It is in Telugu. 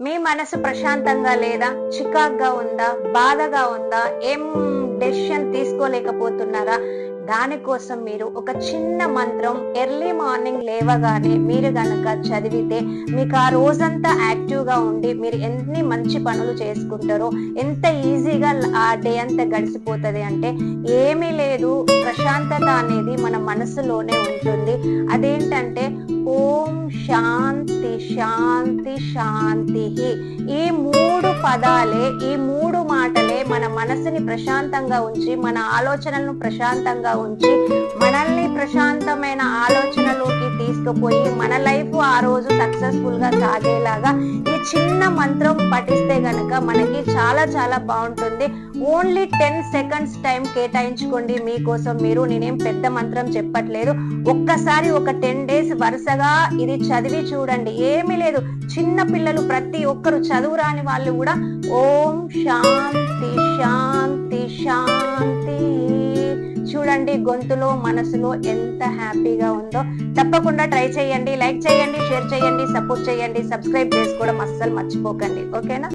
మీ మనసు ప్రశాంతంగా లేదా చికాగ్గా ఉందా బాధగా ఉందా ఏం డెసిషన్ తీసుకోలేకపోతున్నారా? దానికోసం మీరు ఒక చిన్న మంత్రం ఎర్లీ మార్నింగ్ లేవగానే మీరు గనక చదివితే మీకు ఆ రోజంతా యాక్టివ్గా ఉండి మీరు ఎన్ని మంచి పనులు చేసుకుంటారో ఎంత ఈజీగా ఆ డే అంతా గడిచిపోతుంది అంటే ఏమీ లేదు. ప్రశాంతత అనేది మన మనసులోనే ఉంటుంది. అదేంటంటే ఓం శాంతి శాంతి శాంతి. ఈ మూడు పదాలే ఈ మూడు మాటలే మన మనసుని ప్రశాంతంగా ఉంచి మన ఆలోచనలను ప్రశాంతంగా ఉంచి మనల్ని తీసుకుపోయి మన లైఫ్ ఆ రోజు సక్సెస్ఫుల్గా సాగేలాగా ఈ చిన్న మంత్రం పఠిస్తే గనక మనకి చాలా చాలా బాగుంటుంది. ఓన్లీ టెన్ సెకండ్స్ టైం కేటాయించుకోండి. మీకోసం మీరు నేనేం పెద్ద మంత్రం చెప్పట్లేదు. ఒక్కసారి ఒక టెన్ డేస్ వరుసగా ఇది చదివి చూడండి. ఏమీ లేదు. చిన్న పిల్లలు ప్రతి ఒక్కరు చదువు రాని వాళ్ళు కూడా ఓం శాంతి శాంతి చూడండి గొంతులో మనసులో ఎంత హ్యాపీగా ఉందో. తప్పకుండా ట్రై చేయండి లైక్ చేయండి షేర్ చేయండి సపోర్ట్ చేయండి సబ్స్క్రైబ్ చేసుకోవడం అస్సలు మర్చిపోకండి. ఓకేనా?